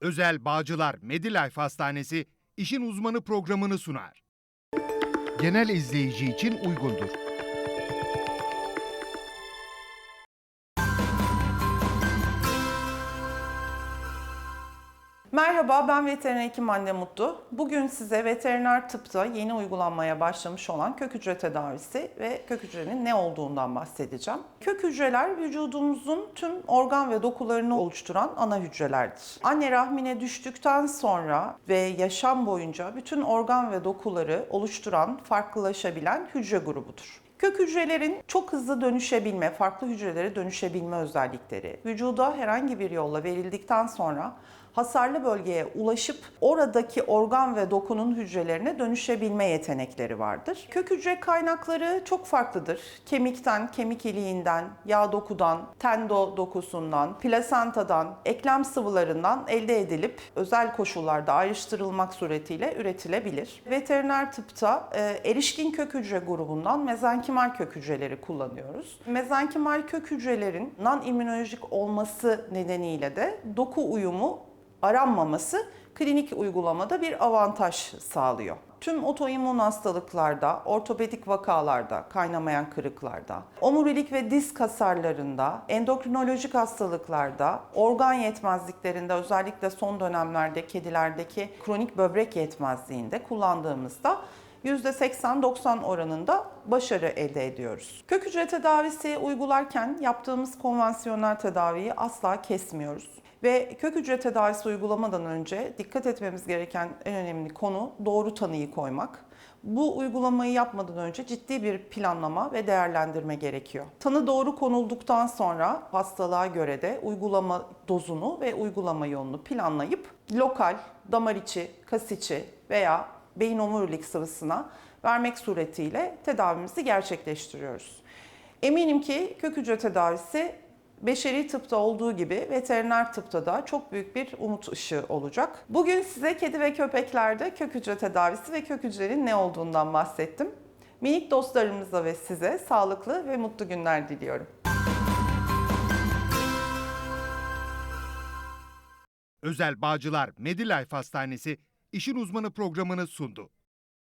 Özel Bağcılar Medilife Hastanesi işin uzmanı programını sunar. Genel izleyici için uygundur. Merhaba ben veteriner hekim Anne Mutlu. Bugün size veteriner tıpta yeni uygulanmaya başlamış olan kök hücre tedavisi ve kök hücrenin ne olduğundan bahsedeceğim. Kök hücreler vücudumuzun tüm organ ve dokularını oluşturan ana hücrelerdir. Anne rahmine düştükten sonra ve yaşam boyunca bütün organ ve dokuları oluşturan, farklılaşabilen hücre grubudur. Kök hücrelerin çok hızlı dönüşebilme, farklı hücrelere dönüşebilme özellikleri, vücuda herhangi bir yolla verildikten sonra hasarlı bölgeye ulaşıp oradaki organ ve dokunun hücrelerine dönüşebilme yetenekleri vardır. Kök hücre kaynakları çok farklıdır. Kemikten, kemik iliğinden, yağ dokudan, tendo dokusundan, plasentadan, eklem sıvılarından elde edilip özel koşullarda ayrıştırılmak suretiyle üretilebilir. Veteriner tıpta e, erişkin kök hücre grubundan mezenkimal kök hücreleri kullanıyoruz. Mezenkimal kök hücrelerin non-immünolojik olması nedeniyle de doku uyumu aranmaması klinik uygulamada bir avantaj sağlıyor. Tüm otoimmün hastalıklarda, ortopedik vakalarda, kaynamayan kırıklarda, omurilik ve disk hasarlarında, endokrinolojik hastalıklarda, organ yetmezliklerinde özellikle son dönemlerde kedilerdeki kronik böbrek yetmezliğinde kullandığımızda %80-90 oranında başarı elde ediyoruz. Kök hücre tedavisi uygularken yaptığımız konvansiyonel tedaviyi asla kesmiyoruz. Ve kök hücre tedavisi uygulamadan önce dikkat etmemiz gereken en önemli konu doğru tanıyı koymak. Bu uygulamayı yapmadan önce ciddi bir planlama ve değerlendirme gerekiyor. Tanı doğru konulduktan sonra hastalığa göre de uygulama dozunu ve uygulama yolunu planlayıp lokal, damar içi, kas içi veya beyin omurilik sıvısına vermek suretiyle tedavimizi gerçekleştiriyoruz. Eminim ki kök hücre tedavisi beşeri tıpta olduğu gibi veteriner tıpta da çok büyük bir umut ışığı olacak. Bugün size kedi ve köpeklerde kök hücre tedavisi ve kök hücrenin ne olduğundan bahsettim. Minik dostlarımıza ve size sağlıklı ve mutlu günler diliyorum. Özel Bağcılar Medilife Hastanesi işin uzmanı programını sundu.